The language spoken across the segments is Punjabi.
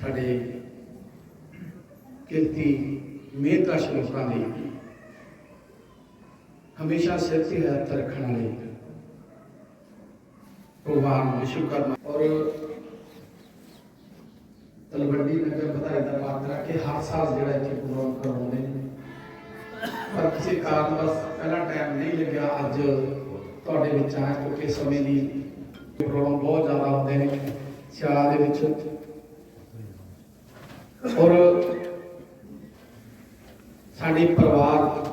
ਸਾਡੇ ਕਿਰਤੀ ਮਿਹਨਤਾਸ਼ ਲੋਕਾਂ ਲਈ, ਹਮੇਸ਼ਾ ਸਿਰ ਤੇ ਹੱਥ ਰੱਖਣ ਵਾਲੇ ਭਗਵਾਨ ਵਿਸ਼ਵਕਰਮਾ ਔਰ ਤਲਵੰਡੀ ਨਗਰ ਵਧਾਈ ਦਾ ਪਾਤਰ ਰੱਖ ਕੇ ਹਰ ਸਾਲ ਜਿਹੜਾ ਇੱਥੇ ਪ੍ਰੋਗਰਾਮ ਕਰਵਾਉਂਦੇ ਨੇ। ਪਰ ਕਿਸੇ ਕਾਰਨ ਬਸ ਪਹਿਲਾ ਟਾਈਮ ਨਹੀਂ ਲੱਗਿਆ, ਅੱਜ ਤੁਹਾਡੇ ਵਿੱਚ ਆਇਆ ਕਿਉਂਕਿ ਸਮੇਂ ਦੀ ਪ੍ਰੋਬਲਮ ਬਹੁਤ ਜ਼ਿਆਦਾ ਹੁੰਦੇ ਨੇ। ਸਿਆਲਾਂ ਦੇ ਵਿੱਚ। ਔਰ ਸਾਡੇ ਪਰਿਵਾਰ,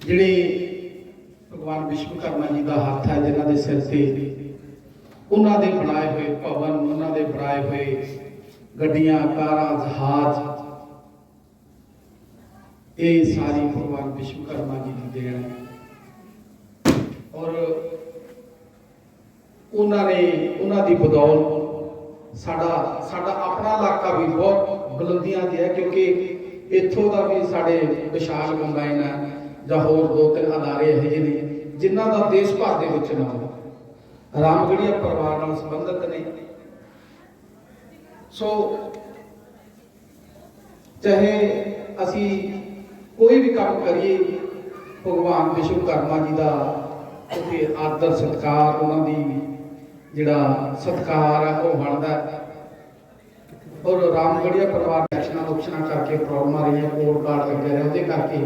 ਜਿਹੜੇ ਭਗਵਾਨ ਵਿਸ਼ਵਕਰਮਾ ਜੀ ਦਾ ਹੱਥ ਹੈ, ਜਿਨ੍ਹਾਂ ਦੇ ਸਿਰ ਤੇ ਉਹਨਾਂ ਦੇ ਬਣਾਏ ਹੋਏ ਭਵਨ, ਉਹਨਾਂ ਦੇ ਬਣਾਏ ਹੋਏ ਗੱਡੀਆਂ, ਕਾਰਾਂ, ਜਹਾਜ਼, ਇਹ ਸਾਰੀ ਭਗਵਾਨ ਵਿਸ਼ਵਕਰਮਾ ਜੀ ਦੀ ਦੇਣ ਹੈ। ਔਰ ਉਹਨਾਂ ਨੇ, ਉਹਨਾਂ ਦੀ ਬਦੌਲਤ ਸਾਡਾ ਸਾਡਾ ਆਪਣਾ ਇਲਾਕਾ ਵੀ ਬਹੁਤ ਬੁਲੰਦੀਆਂ ਤੇ ਹੈ ਕਿਉਂਕਿ ਇੱਥੋਂ ਦਾ ਵੀ ਸਾਡੇ ਵਿਸ਼ਾਲ ਕੰਬਾਈਨ ਹੈ ਜਾਂ ਹੋਰ ਦੋ ਤਿੰਨ ਅਦਾਰੇ ਇਹੋ ਜਿਹੇ ਨੇ ਜਿਨ੍ਹਾਂ ਦਾ ਦੇਸ਼ ਭਰ ਦੇ ਵਿੱਚ ਨਾਮ ਹੈ। ਰਾਮਗੜੀਆ ਪਰਿਵਾਰ ਨਾਲ ਸੰਬੰਧਿਤ ਨੇ। ਸੋ ਚਾਹੇ ਅਸੀਂ ਕੋਈ ਵੀ ਕੰਮ ਕਰੀਏ, ਭਗਵਾਨ ਵਿਸ਼ਵਕਰਮਾ ਜੀ ਦਾ ਕਿਉਂਕਿ ਆਦਰ ਸਤਕਾਰ ਉਹਨਾਂ ਦੀ ਜਿਹੜਾ ਸਤਕਾਰ ਹੈ ਉਹ ਬਣਦਾ ਔਰ ਰਾਮਗੜੀਆ ਪਰਿਵਾਰ ਐਕਸ਼ਨਾਂ ਆਪਸ਼ਨਾਂ ਕਰਕੇ ਪ੍ਰੋਬਲਮ ਆ ਰਹੀਆਂ ਕੋਡ ਕਾਰਡ ਲੱਗੇ ਰਹੇ, ਉਹਦੇ ਕਰਕੇ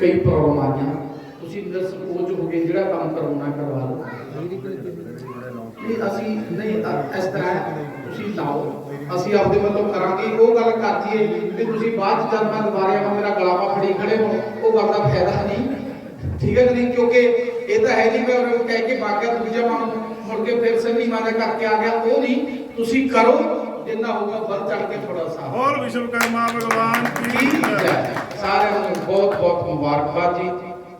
ਕਈ ਪ੍ਰੋਬਲਮ ਆਈਆਂ ਤੁਸੀਂ ਨਿਰਸੰਕੋਚ ਹੋ ਕੇ ਜਿਹੜਾ ਕੰਮ ਕਰਵਾਉਣਾ ਕਰਵਾ ਲਓ। ਨਹੀਂ, ਅਸੀਂ ਨਹੀਂ ਇਸ ਤਰ੍ਹਾਂ ਤੁਸੀਂ ਲਾਓ। ਅਸੀਂ ਆਪਦੇ ਵੱਲੋਂ ਕਰਾਂਗੇ। ਉਹ ਗੱਲ ਕਰਦੀਏ ਵੀ ਤੁਸੀਂ ਬਾਅਦ ਚ ਜਦ ਮੈਂ ਦੁਬਾਰੇ ਆਵਾਂ, ਮੇਰਾ ਗਲਾਵਾ ਫੜੀ ਖੜੇ ਹੋ ਉਹ ਗੱਲ ਦਾ ਫਾਇਦਾ ਨਹੀਂ। ਠੀਕ ਹੈ ਨਹੀਂ? ਕਿਉਂਕਿ ਇਹ ਤਾਂ ਹੈ ਨਹੀਂ ਮੈਂ ਉਹਨੂੰ ਕਹਿ ਕੇ ਬਾਗਿਆ ਦੂਜਾ ਮਾਂ ਮੁੜ ਕੇ ਫਿਰ ਸੰਨੀ ਮਾਂ ਦੇ ਕਰਕੇ ਆ ਗਿਆ ਉਹ ਨਹੀਂ ਤੁਸੀਂ ਕਰੋ ਜਿੰਨਾ ਹੋਊਗਾ ਵੱਧ ਚੜ ਕੇ ਥੋੜਾ ਸਾਥ ਹੋਰ ਵਿਸ਼ਵਕਰਮਾ ਭਗਵਾਨ ਕੀ ਠੀਕ ਜੈ। ਹੈ ਸਾਰਿਆਂ ਨੂੰ ਬਹੁਤ ਬਹੁਤ ਮੁਬਾਰਕਬਾਦ ਜੀ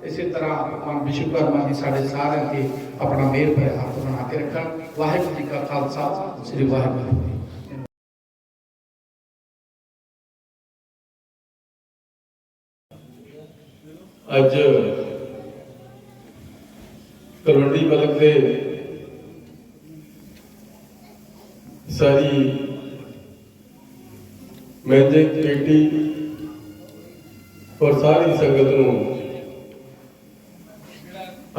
ਇਸੇ ਤਰ੍ਹਾਂ ਭਗਵਾਨ ਵਿਸ਼ਵਕਰਮਾ ਜੀ ਸਾਡੇ ਸਾਰਿਆਂ ਤੇ ਆਪਣਾ ਮਿਹਰ ਭਰਿਆ ਹੱਥ ਬਣਾ ਕੇ ਰੱਖਣ ਵਾਹਿਗੁਰੂ ਜੀ ਕਾ ਖਾਲਸਾ ਸ੍ਰੀ ਵਾਹਿਗੁਰੂ ਜੀ ਕੀ ਫਤਿਹ। ਅੱਜ ਤਲਵੰਡੀ ਮਲਕ ਦੇ ਸਾਰੀ ਮੈਨੇਜਿੰਗ ਕਮੇਟੀ ਔਰ ਸਾਰੀ ਸੰਗਤ ਨੂੰ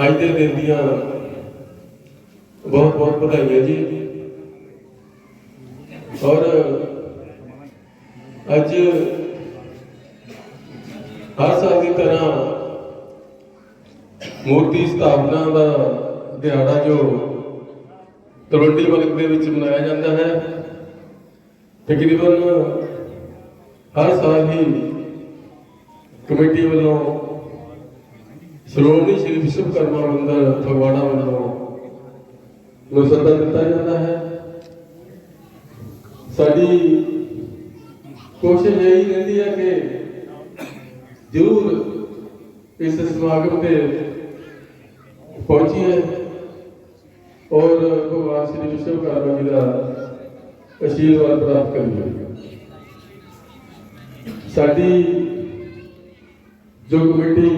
ਅੱਜ ਦੇ ਦਿਨ ਦੀਆਂ ਬਹੁਤ ਬਹੁਤ ਵਧਾਈਆਂ ਜੀ। ਔਰ ਅੱਜ ਹਰ ਸਾਲ ਦੀ ਤਰ੍ਹਾਂ ਮੂਰਤੀ ਸਥਾਪਨਾ ਦਾ ਦਿਹਾੜਾ ਜੋ ਤਲਵੰਡੀ ਵਰਗ ਦੇ ਵਿੱਚ ਮਨਾਇਆ ਜਾਂਦਾ ਹੈ। ਤਕਰੀਬਨ ਹਰ ਸਾਲ ਹੀ ਕਮੇਟੀ ਵੱਲੋਂ ਸ਼੍ਰੋਮਣੀ ਸ਼੍ਰੀ ਵਿਸ਼ਵਕਰਮਾ ਮੰਦਿਰ ਫਗਵਾੜਾ ਵੱਲੋਂ ਨੂੰ ਸੱਦਾ ਦਿੱਤਾ ਜਾਂਦਾ ਹੈ। ਸਾਡੀ ਕੋਸ਼ਿਸ਼ ਇਹ ਰਹਿੰਦੀ ਹੈ ਕਿ ਜ਼ਰੂਰ ਇਸ ਸਮਾਗਮ ਤੇ ਪਹੁੰਚੀਏ। ਔਰ ਭਗਵਾਨ ਸ੍ਰੀ ਵਿਸ਼ਵਕਰਮਾ ਜੀ ਦਾ ਅਸ਼ੀਰਵਾਦ ਪ੍ਰਾਪਤ ਕਰੀਏ ਸਾਡੀ ਜੋ ਕਮੇਟੀ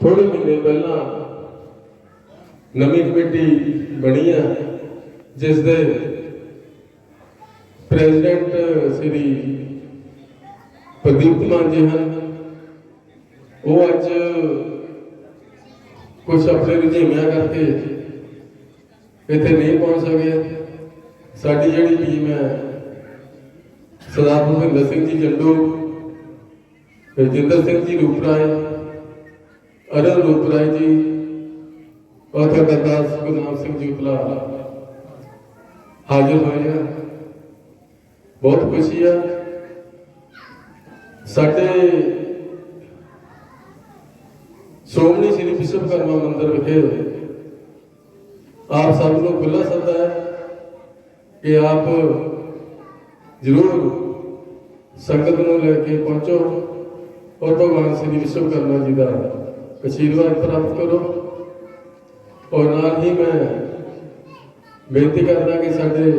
ਥੋੜੇ ਮਹੀਨੇ ਪਹਿਲਾਂ ਨਵੀਂ ਕਮੇਟੀ ਬਣੀ ਹੈ ਜਿਸ ਦੇ ਪ੍ਰੈਜ਼ੀਡੈਂਟ ਸ੍ਰੀ ਪ੍ਰਦੀਪ ਮਾਨ ਜੀ ਹਨ ਉਹ ਅੱਜ ਕੁਝ ਆਪਣੇ ਰੁਝੇਵਿਆਂ ਕਰਕੇ ਇੱਥੇ ਨਹੀਂ ਪਹੁੰਚ ਸਕੇ। ਸਾਡੀ ਜਿਹੜੀ ਟੀਮ ਹੈ, ਸਰਦਾਰ ਭੁਪਿੰਦਰ ਸਿੰਘ ਜੀ ਜੰਡੂ, ਰਜਿੰਦਰ ਸਿੰਘ ਜੀ ਰੂਪਰਾਏ ਅਰਲ ਰੂਪਰਾਏ ਜੀ ਔਰ ਸਰਦਾਰ ਗੁਰਨਾਮ ਸਿੰਘ ਜੀ ਉਪਲਾ ਹਾਜ਼ਰ ਹੋਏ ਆ। ਬਹੁਤ ਖੁਸ਼ੀ ਆ। ਸਾਡੇ ਸ਼੍ਰੋਮਣੀ ਸ੍ਰੀ ਵਿਸ਼ਵਕਰਮਾ ਮੰਦਿਰ ਵਿਖੇ ਆਪ ਸਭ ਨੂੰ ਖੁੱਲਾ ਸੱਦਾ ਹੈ ਕਿ ਆਪ ਜ਼ਰੂਰ ਸੰਗਤ ਨੂੰ ਲੈ ਕੇ ਪਹੁੰਚੋ। ਔਰ ਭਗਵਾਨ ਸ੍ਰੀ ਵਿਸ਼ਵਕਰਮਾ ਜੀ ਦਾ ਅਸ਼ੀਰਵਾਦ ਪ੍ਰਾਪਤ ਕਰੋ। ਔਰ ਨਾਲ ਹੀ ਮੈਂ ਬੇਨਤੀ ਕਰਦਾ ਕਿ ਸਾਡੇ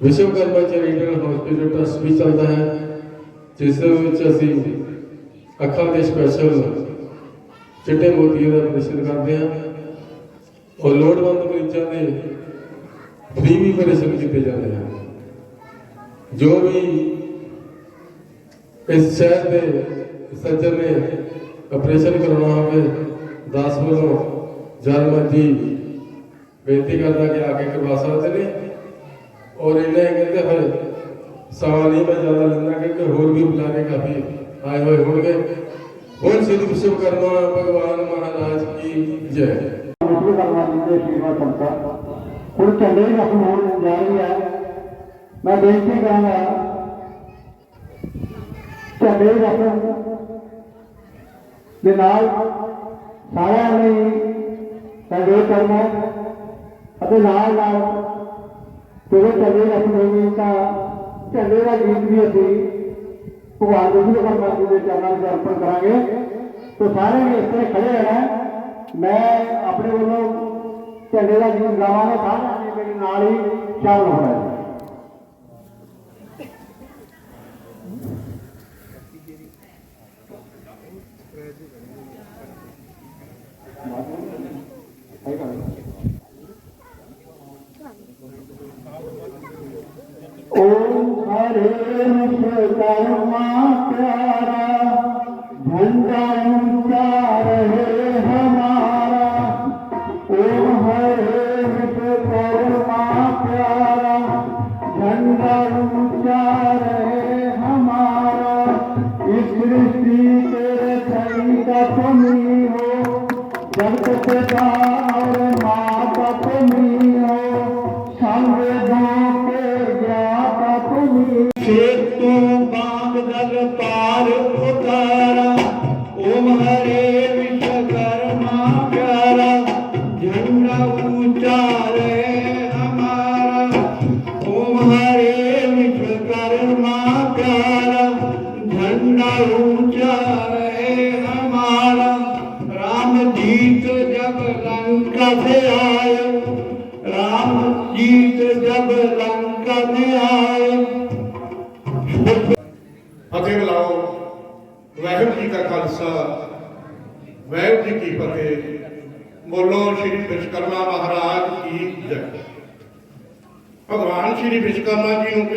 ਵਿਸ਼ਵਕਰਮਾ ਚੈਰੀਟੇਬਲ ਹਸਪੀਟਲ ਟਰਸਟ ਵੀ ਚੱਲਦਾ ਹੈ, ਜਿਸ ਦੇ ਵਿੱਚ ਅਸੀਂ ਅੱਖਾਂ ਦੇ ਸਪੈਸ਼ਲ ਚਿੱਟੇ ਮੋਤੀਆਂ ਦਾ ਪ੍ਰਦਰਸ਼ਨ ਕਰਦੇ ਹਾਂ। ਔਰ ਲੋੜਵੰਦ ਮਰੀਜ਼ਾਂ ਦੇ ਫ੍ਰੀ ਵੀ ਆਪਰੇਸ਼ਨ ਕੀਤੇ ਜਾਂਦੇ ਹਨ ਜੋ ਵੀ ਇਸ ਸ਼ਹਿਰ ਦੇ ਸੱਜਣ ਨੇ ਆਪਰੇਸ਼ਨ ਕਰਾਉਣਾ ਹੋਵੇ ਦਾਸ ਵੱਲੋਂ ਜਨਮਤੀ ਬੇਨਤੀ ਕਰਦਾ ਕਿ ਆ ਕੇ ਕਰਵਾ ਸਕਦੇ ਨੇ ਔਰ ਇਹਨੇ ਕਹਿੰਦੇ ਹੋਏ ਸਮਾਂ ਨਹੀਂ ਮੈਂ ਜ਼ਿਆਦਾ ਲੈਂਦਾ ਕਿਉਂਕਿ ਹੋਰ ਵੀ ਬੁਲਾਰੇ ਕਾਫੀ ਆਏ ਹੋਏ ਹੋਣਗੇ ਬੋਲ ਸ੍ਰੀ ਵਿਸ਼ਵਕਰਮਾ ਭਗਵਾਨ ਮਹਾਰਾਜ ਕੀ ਜੈ ਮੁਕਤ ਕਰਨਾ ਜਿੰਦੇ ਸ਼ੀਵਾ ਸੰਤਾ ਹੁਣ ਝੰਡੇ ਦੀ ਰਸਮ ਹੋਣ ਜਾ ਰਹੀ ਹੈ ਮੈਂ ਬੇਨਤੀ ਕਰਾਂਗਾ ਝੰਡੇ ਰਸਮ ਦੇ ਨਾਲ ਸਾਰਿਆਂ ਨੇ ਸਹਿਯੋਗ ਕਰਨਾ ਅਤੇ ਨਾਲ ਨਾਲ ਜਦੋਂ ਝੰਡੇ ਦੀ ਰਸਮ ਹੋਈ ਤਾਂ ਝੰਡੇ ਦਾ ਗੀਤ ਵੀ ਅਸੀਂ। ਭਗਵਾਨ ਵਿਸ਼ਵਕਰਮਾ ਜੀ ਦੇ ਚਰਨਾਂ ਵਿੱਚ ਅਰਪਣ ਕਰਾਂਗੇ। ਤੋ ਸਾਰੇ ਨੇ ਇਸ ਤਰ੍ਹਾਂ ਖੜੇ ਰਹਿਣਾ ਮੈਂ ਆਪਣੇ ਵੱਲੋਂ ਝੰਡੇ ਦਾ ਜੂਸ ਗਾਵਾਂਗਾ ਸਾਰਿਆਂ ਨੇ ਮੇਰੇ ਨਾਲ ਹੀ ਸ਼ਾਮਲ ਹੋਣਾ ਹੈ ਓਮ ਹਰੇ ਰੂਪ ਕਰਮਾ ਪਿਆਰਾ।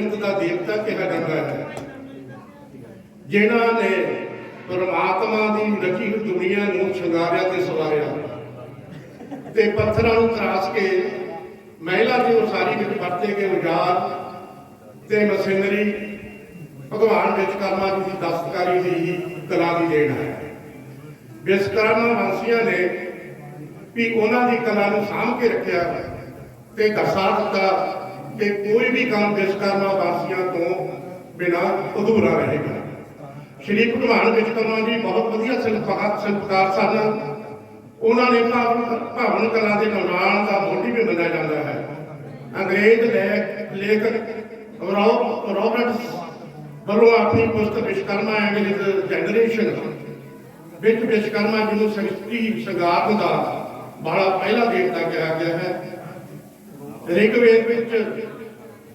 ਵਿਸ਼ਵਕਰਮਾ ਜੀ ਨੂੰ ਕਿਰਤ ਦਾ ਦੇਵਤਾ ਜਿਨ੍ਹਾਂ ਨੇ ਪਰਮਾਤਮਾ ਦੀ ਰਚੀ ਦੁਨੀਆ ਨੂੰ ਸ਼ਿੰਗਾਰਿਆ ਤੇ ਸਵਾਰਿਆ ਤੇ ਪੱਥਰਾਂ ਨੂੰ ਤਰਾਸ਼ ਕੇ ਮਹਿਲਾ ਦੀ ਉਸਾਰੀ ਵਿੱਚ ਵਰਤੇ ਗਏ ਔਜ਼ਾਰ ਤੇ ਮਸ਼ੀਨਰੀ ਭਗਵਾਨ ਵਿਸ਼ਕਰਮਾ ਜੀ ਦੀ ਦਸਤਕਾਰੀ ਦੀ ਕਲਾ ਦੀ ਦੇਣ ਹੈ ਵਿਸ਼ਕਰਮਾ ਵਾਸੀਆਂ ਨੇ ਵੀ ਉਹਨਾਂ ਦੀ ਕਲਾ ਨੂੰ ਸਾਂਭ ਕੇ ਰੱਖਿਆ ਤੇ ਦਰਸਾ ਦਿੱਤਾ ਕਿ ਕੋਈ ਵੀ ਕੰਮ ਵਿਸ਼ਕਰਮਾ ਵਾਸੀਆਂ ਤੋਂ ਬਿਨਾਂ ਅਧੂਰਾ ਰਹੇਗਾ। ਸ਼੍ਰੀ ਭਗਵਾਨ ਵਿਸ਼ਵਕਰਮਾ ਜੀ ਬਹੁਤ ਵਧੀਆ ਸ਼ਿਲਪਕਾਰ ਸ਼ਿਲਪਕਾਰ ਸਨ। ਉਹਨਾਂ ਨੇ ਭਾਵਨ ਕਲਾ ਦੇ ਨਿਰਮਾਣ ਦਾ ਮੋਢੀ ਵੀ ਮੰਨਿਆ ਜਾਂਦਾ ਹੈ। ਅੰਗਰੇਜ਼ ਲੇਖ ਲੇਖਕ ਰੌ- ਰੌਬਰਟਸ ਵੱਲੋਂ ਆਪਣੀ ਪੁਸਤਕ ਵਿਸ਼ਕਰਮਾ ਐਂਗਲਿਸ਼ ਜਨਰੇਸ਼ਨ ਵਿੱਚ ਵਿਸ਼ਕਰਮਾ ਜੀ ਨੂੰ ਸ੍ਰਿਸ਼ਟੀ ਦਾ ਬੜਾ ਪਹਿਲਾ ਦੇਵਤਾ ਕਿਹਾ ਗਿਆ ਹੈ। ਰਿਗਵੇਦ ਵਿੱਚ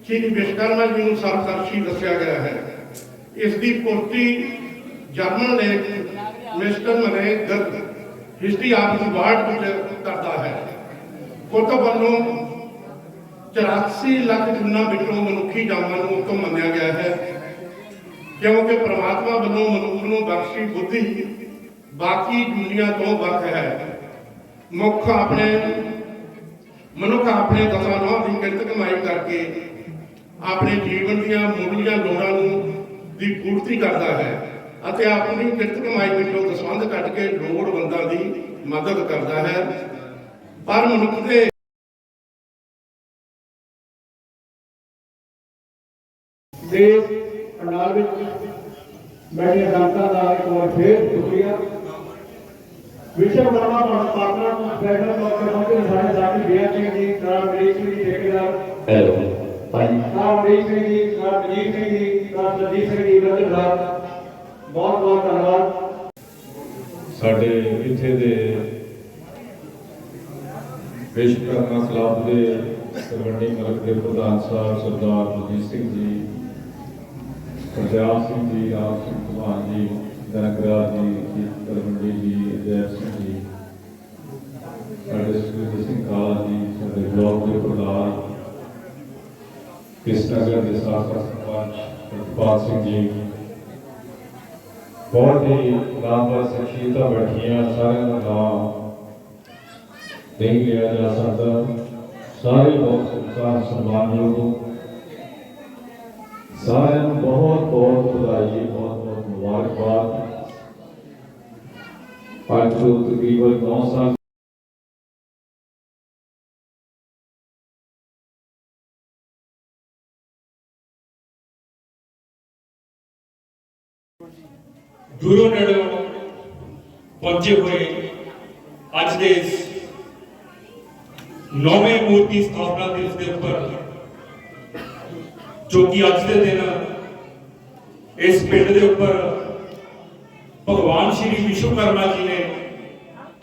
ਸ਼੍ਰੀ ਵਿਸ਼ਕਰਮਾ ਜੀ ਨੂੰ ਸਰਦਰਸ਼ੀ ਦੱਸਿਆ ਗਿਆ ਹੈ। ਇਸ ਦੀ ਪੁਸ਼ਟੀ ਜਰਮਨ ਲੇਖ ਮਿਸਟਰ ਮਨੇ ਹਿਸਟਰੀ ਆਫ ਦੀ ਵਰਲਡ ਵਿੱਚ ਕਰਦਾ ਹੈ। ਕੁਤਬ ਵੱਲੋਂ 84 ਲੱਖ ਜੁਨਾ ਵਿੱਚੋਂ ਮਨੁੱਖੀ ਜਾਨਾਂ ਨੂੰ ਉੱਤਮ ਮੰਨਿਆ ਗਿਆ ਹੈ। ਕਿਉਂਕਿ ਪ੍ਰਮਾਤਮਾ ਵੱਲੋਂ ਮਨੁੱਖ ਨੂੰ ਬਖਸ਼ੀ ਬੁੱਧੀ ਬਾਕੀ ਦੁਨੀਆ ਤੋਂ ਵੱਖ ਹੈ। ਮੁੱਖ ਆਪਣੇ ਮਨੁੱਖ ਆਪਣੇ ਦਸਾਂ ਨੌਂ ਦੀ ਕਿਰਤ ਕਮਾਈ ਕਰਕੇ ਆਪਣੇ ਜੀਵਨ ਦੀਆਂ ਮੁੱਢਲੀਆਂ ਲੋੜਾਂ ਨੂੰ ਦੀ ਪੂਰਤੀ ਕਰਦਾ ਹੈ ਅਤੇ ਆਪਣੀ ਕਿਰਤ ਕਮਾਈ ਵਿੱਚੋਂ ਦਸਵੰਧ ਕੱਢ ਕੇ ਲੋੜਵੰਦਾਂ ਦੀ ਮਦਦ ਕਰਦਾ ਹੈ। ਪਰ ਮਨੁੱਖ ਦੇ ਦੇ ਪੰਡਾਲ ਵਿੱਚ ਬੈਠੇ ਦਾਤਾ ਦਾ ਇੱਕ ਵਾਰ ਫੇਰ ਸ਼ੁਕਰੀਆ ਵਿਸ਼ਵ ਵਰਮਾ ਪਾਤਨਾ ਨੂੰ ਸਪੈਸ਼ਲ ਤੌਰ ਤੇ ਸਾਡੇ ਸਾਥੀ ਸਿੰਘ ਜੀ ਅਮਰੀਕ ਸਿੰਘ ਜੀ ਠੇਕੇਦਾਰ। Hello. Sir Amrik Singh ji sir Majid Singh ji sir Surjit Singh ji brother ਸਾਹਿਬ ਬਹੁਤ ਬਹੁਤ ਧੰਨਵਾਦ। ਸਾਡੇ ਇੱਥੇ ਦੇ ਵਿਸ਼ਵਕਰਮਾ ਕਲੱਬ ਦੇ ਸਰਵੰਡੀ ਮਲਕ ਦੇ ਪ੍ਰਧਾਨ ਸਾਹਿਬ ਸਰਦਾਰ ਮਜੀਤ ਸਿੰਘ ਜੀ ਪ੍ਰਜਾਪ ਸਿੰਘ ਜੀ ਰਾਮ ਸਿੰਘ ਕੁਮਾਰ ਜੀ ਦਨਗਰਾਜ ਜੀ ਜੀ ਜੀ ਜੈ ਸਿੰਘ ਜੀ ਸਾਡੇ ਸੁਖੀ ਸਿੰਘ ਕਾਲਾ ਜੀ ਸਾਡੇ ਬਲਾਕ ਦੇ ਪ੍ਰਧਾਨ ਇਸ ਦੇ ਸਾਬਕਾ ਸਰਪੰਚ ਪ੍ਰਤਪਾਲ ਸਿੰਘ ਜੀ। ਬਹੁਤ ਹੀ ਨਾਮਵਰ ਸ਼ਖਸੀਅਤਾਂ ਬੈਠੀਆਂ, ਸਾਰਿਆਂ ਦਾ ਨਾਮ ਨਹੀਂ ਲਿਆ ਜਾ ਸਕਦਾ। ਸਾਰੇ ਬਹੁਤ ਸਤਿਕਾਰ, ਸਨਮਾਨਯੋਗ। ਸਾਰਿਆਂ ਨੂੰ ਬਹੁਤ ਬਹੁਤ ਵਧਾਈ ਬਹੁਤ ਬਹੁਤ ਮੁਬਾਰਕਬਾਦ। ਅੱਜ ਤੋਂ ਤਕਰੀਬਨ 9 ਸਾਲ ਦੂਰੋਂ ਨੇੜੋਂ ਪਹੁੰਚੇ ਹੋਏ ਅੱਜ ਦੇ ਇਸ ਨੌਵੇਂ ਮੂਰਤੀ ਸਥਾਪਨਾ ਦਿਵਸ ਦੇ ਉੱਪਰ ਜੋ ਕਿ ਅੱਜ ਦੇ ਦਿਨ ਇਸ ਪਿੰਡ ਦੇ ਉੱਪਰ ਭਗਵਾਨ ਸ਼੍ਰੀ ਵਿਸ਼ਵਕਰਮਾ ਜੀ ਨੇ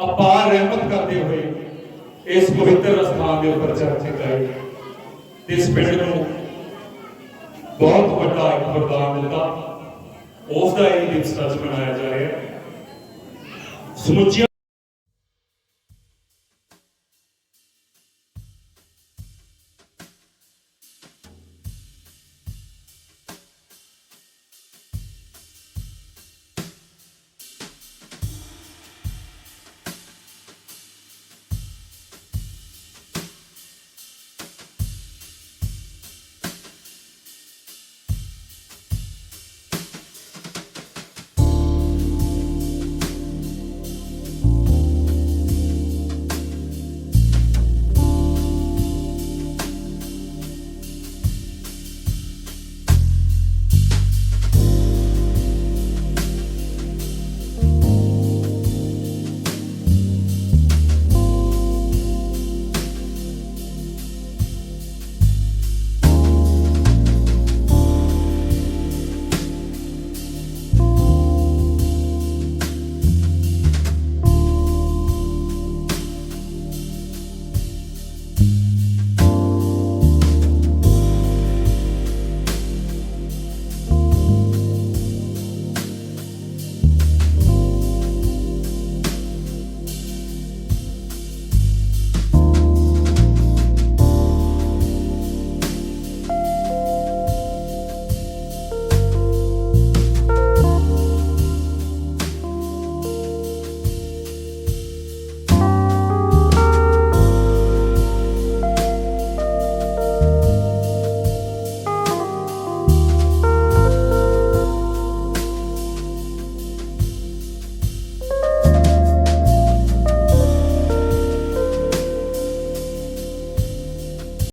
ਅਪਾਰ ਰਹਿਮਤ ਕਰਦੇ ਹੋਏ ਇਸ ਪਵਿੱਤਰ ਸਥਾਨ ਦੇ ਉੱਪਰ ਚਰਚ ਚਕਾਈ ਇਸ ਪਿੰਡ ਨੂੰ ਬਹੁਤ ਵੱਡਾ ਇੱਕ ਵਰਦਾਨ ਦਿੱਤਾ। ਉਸ ਦਾ ਇਹ ਦਿਵਸ ਅੱਜ ਮਨਾਇਆ ਜਾ ਰਿਹਾ ਹੈ। ਸਮੁੱਚੀਆਂ